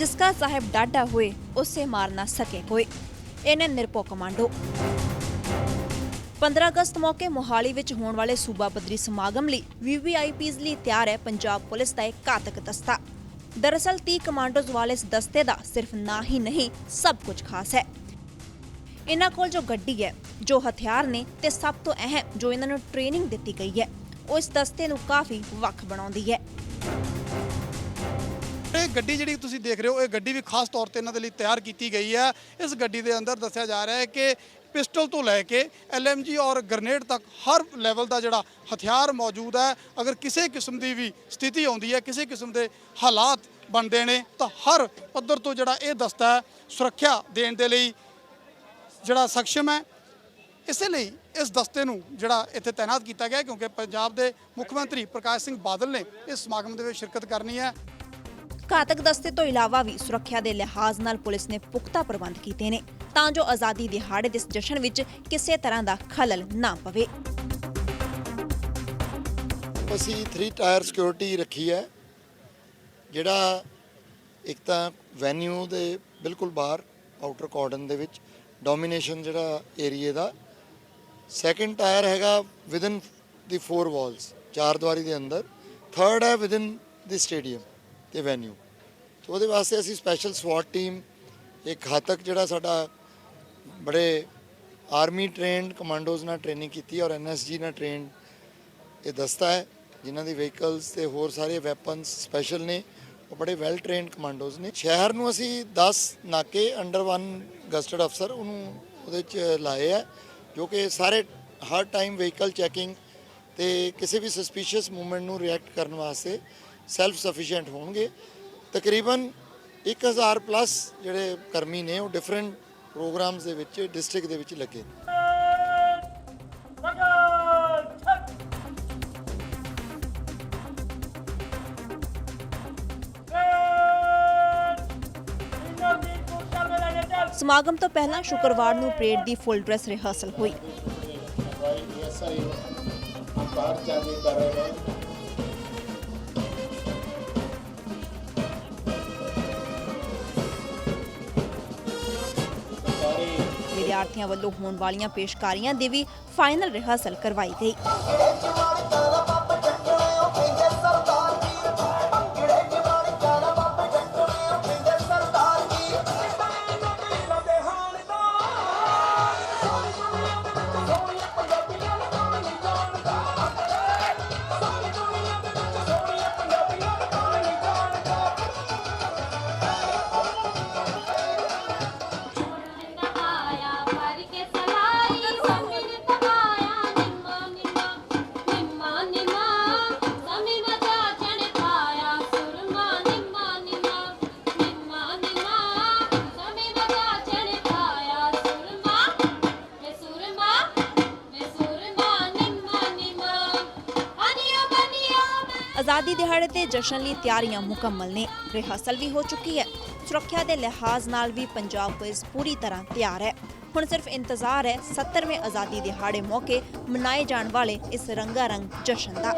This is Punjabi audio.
जिसका साहेब डाटा हुए उससे मार ना सके कोई ਇਹਨੇ ਨਿਰਪੋ ਕਮਾਂਡੋ 15 ਅਗਸਤ ਮੌਕੇ ਮੋਹਾਲੀ ਵਿੱਚ ਹੋਣ ਵਾਲੇ ਸੂਬਾ ਪੱਧਰੀ ਸਮਾਗਮ ਲਈ ਵੀਵੀਆਈਪੀਜ਼ ਲਈ ਤਿਆਰ ਹੈ ਪੰਜਾਬ ਪੁਲਿਸ ਦਾ ਇੱਕ ਘਾਤਕ ਦਸਤਾ ਦਰਅਸਲ 30 ਕਮਾਂਡੋਜ਼ ਵਾਲੇ ਇਸ ਦਸਤੇ ਦਾ ਸਿਰਫ ਨਾਂ ਹੀ ਨਹੀਂ ਸਭ ਕੁਝ ਖਾਸ ਹੈ ਇਹਨਾਂ ਕੋਲ ਜੋ ਗੱਡੀ ਹੈ ਜੋ ਹਥਿਆਰ ਨੇ ਤੇ ਸਭ ਤੋਂ ਅਹਿਮ ਜੋ ਇਹਨਾਂ ਨੂੰ ਟ੍ਰੇਨਿੰਗ ਦਿੱਤੀ ਗਈ ਹੈ ਉਹ ਇਸ ਦਸਤੇ ਨੂੰ ਕਾਫੀ ਵੱਖ ਬਣਾਉਂਦੀ ਹੈ ਇਹ ਗੱਡੀ ਜਿਹੜੀ ਤੁਸੀਂ ਦੇਖ ਰਹੇ ਹੋ, ਇਹ ਗੱਡੀ ਵੀ ਖਾਸ ਤੌਰ ਤੇ ਇਹਨਾਂ ਦੇ ਲਈ ਤਿਆਰ ਕੀਤੀ ਗਈ ਹੈ। ਇਸ ਗੱਡੀ ਦੇ ਅੰਦਰ ਦੱਸਿਆ ਜਾ ਰਿਹਾ ਹੈ ਕਿ ਪਿਸਟਲ ਤੋਂ ਲੈ ਕੇ ਐਲਐਮਜੀ ਔਰ ਗ੍ਰਨੇਡ ਤੱਕ ਹਰ ਲੈਵਲ ਦਾ ਜਿਹੜਾ ਹਥਿਆਰ ਮੌਜੂਦ ਹੈ। ਅਗਰ ਕਿਸੇ ਕਿਸਮ ਦੀ ਵੀ ਸਥਿਤੀ ਆਉਂਦੀ ਹੈ, ਕਿਸੇ ਕਿਸਮ ਦੇ ਹਾਲਾਤ ਬਣਦੇ ਨੇ, ਤਾਂ ਹਰ ਪੱਧਰ ਤੋਂ ਜਿਹੜਾ ਇਹ ਦਸਤਾ ਹੈ, ਸੁਰੱਖਿਆ ਦੇਣ ਦੇ ਲਈ ਜਿਹੜਾ ਸક્ષਮ ਹੈ। ਇਸੇ ਲਈ ਇਸ ਦਸਤੇ ਨੂੰ ਜਿਹੜਾ ਇੱਥੇ ਤਾਇਨਾਤ ਕੀਤਾ ਗਿਆ ਕਿਉਂਕਿ ਪੰਜਾਬ ਦੇ ਮੁੱਖ ਮੰਤਰੀ ਪ੍ਰਕਾਸ਼ ਸਿੰਘ ਬਾਦਲ ਨੇ ਇਸ ਸਮਾਗਮ ਦੇ ਵਿੱਚ ਸ਼ਿਰਕਤ ਕਰਨੀ ਹੈ। ਘਾਤਕ ਦਸਤੇ ਤੋਂ ਇਲਾਵਾ ਵੀ ਸੁਰੱਖਿਆ ਦੇ ਲਿਹਾਜ਼ ਨਾਲ ਪੁਲਿਸ ਨੇ ਪੁਖਤਾ ਪ੍ਰਬੰਧ ਕੀਤੇ ਨੇ। ਤਾਂ ਜੋ ਆਜ਼ਾਦੀ ਦਿਹਾੜੇ ਦੇ ਇਸ ਜਸ਼ਨ ਵਿੱਚ ਕਿਸੇ ਤਰ੍ਹਾਂ ਦਾ ਖਲਲ ਨਾ ਪਵੇ। ਅਸੀਂ 3 ਟਾਇਰ ਸਿਕਿਉਰਿਟੀ ਰੱਖੀ ਹੈ। ਜਿਹੜਾ ਇੱਕ ਤਾਂ ਵੈਨਿਊ ਦੇ ਬਿਲਕੁਲ ਬਾਹਰ ਆਊਟਰ ਕਾਰਡਨ ਦੇ ਵਿੱਚ ਡੋਮੀਨੇਸ਼ਨ ਜਿਹੜਾ ਏਰੀਏ ਦਾ। ਸੈਕੰਡ ਟਾਇਰ ਹੈਗਾ ਵਿਦਨ ਦੀ ਫੋਰ ਵਾਲਸ ਚਾਰ ਦੀਵਾਰੀ ਦੇ ਅੰਦਰ। ਥਰਡ ਹੈ ਵਿਦਨ ਦੀ ਸਟੇਡੀਅਮ ਤੇ ਵੈਨਿਊ ਤੇ ਉਹਦੇ ਵਾਸਤੇ ਅਸੀਂ ਸਪੈਸ਼ਲ ਸਵਾਟ ਟੀਮ ਇੱਕ ਘਾਤਕ ਜਿਹੜਾ ਸਾਡਾ ਬੜੇ ਆਰਮੀ ਟ੍ਰੇਨਡ ਕਮਾਂਡੋਜ਼ ਨਾਲ ਟ੍ਰੇਨਿੰਗ ਕੀਤੀ ਹੈ ਔਰ ਐਨਐਸਜੀ ਨਾਲ ਟ੍ਰੇਨਡ ਇਹ ਦਸਤਾ ਹੈ, ਜਿਨ੍ਹਾਂ ਦੀ ਵਹੀਕਲਸ ਤੇ ਹੋਰ ਸਾਰੇ ਵੈਪਨਸ ਸਪੈਸ਼ਲ ਨੇ। ਉਹ ਬੜੇ ਵੈਲ ਟ੍ਰੇਨਡ ਕਮਾਂਡੋਜ਼ ਨੇ। ਸ਼ਹਿਰ ਨੂੰ ਅਸੀਂ 10 ਨਾਕੇ ਅੰਡਰ ਵਨ ਗਸਟਡ ਅਫਸਰ ਉਹਨੂੰ ਉਹਦੇ ਚ ਲਾਏ ਆ, ਜੋ ਕਿ ਸਾਰੇ ਹਰ ਟਾਈਮ ਵਹੀਕਲ ਚੈਕਿੰਗ ਤੇ ਕਿਸੇ ਵੀ ਸਸਪੀਸ਼ੀਅਸ ਮੂਵਮੈਂਟ ਨੂੰ ਰਿਐਕਟ ਕਰਨ ਵਾਸਤੇ ਸੈਲਫ ਸਫੀਸ਼ੀਐਂਟ ਹੋਣਗੇ। ਤਕਰੀਬਨ 1000 ਪਲੱਸ ਜਿਹੜੇ ਕਰਮੀ ਨੇ ਉਹ ਡਿਫਰੈਂਟ ਪ੍ਰੋਗਰਾਮਸ ਦੇ ਵਿੱਚ ਡਿਸਟ੍ਰਿਕਟ ਦੇ ਵਿੱਚ ਲੱਗੇ ਨੇ। ਸਮਾਗਮ ਤੋਂ ਪਹਿਲਾਂ ਸ਼ੁੱਕਰਵਾਰ ਨੂੰ ਪਰੇਡ ਦੀ ਫੁੱਲ ਡਰੈਸ ਰਿਹਰਸਲ ਹੋਈ। ਵਿਦਿਆਰਥੀਆਂ ਵੱਲੋਂ ਹੋਣ ਵਾਲੀਆਂ ਪੇਸ਼ਕਾਰੀਆਂ ਦੀ ਵੀ ਫਾਈਨਲ ਰਿਹਰਸਲ ਕਰਵਾਈ ਗਈ। ਆਜ਼ਾਦੀ ਦਿਹਾੜੇ ਤੇ ਜਸ਼ਨ ਲਈ ਤਿਆਰੀਆਂ ਮੁਕੰਮਲ ਨੇ। ਰਿਹਰਸਲ ਵੀ ਹੋ ਚੁੱਕੀ ਹੈ। ਸੁਰੱਖਿਆ ਦੇ ਲਿਹਾਜ਼ ਨਾਲ ਵੀ ਪੰਜਾਬ ਪੁਲਿਸ ਪੂਰੀ ਤਰ੍ਹਾਂ ਤਿਆਰ ਹੈ। ਹੁਣ ਸਿਰਫ ਇੰਤਜ਼ਾਰ ਹੈ 70ਵੇਂ ਆਜ਼ਾਦੀ ਦਿਹਾੜੇ ਮੌਕੇ ਮਨਾਏ ਜਾਣ ਵਾਲੇ ਇਸ ਰੰਗਾ ਰੰਗ ਜਸ਼ਨ ਦਾ।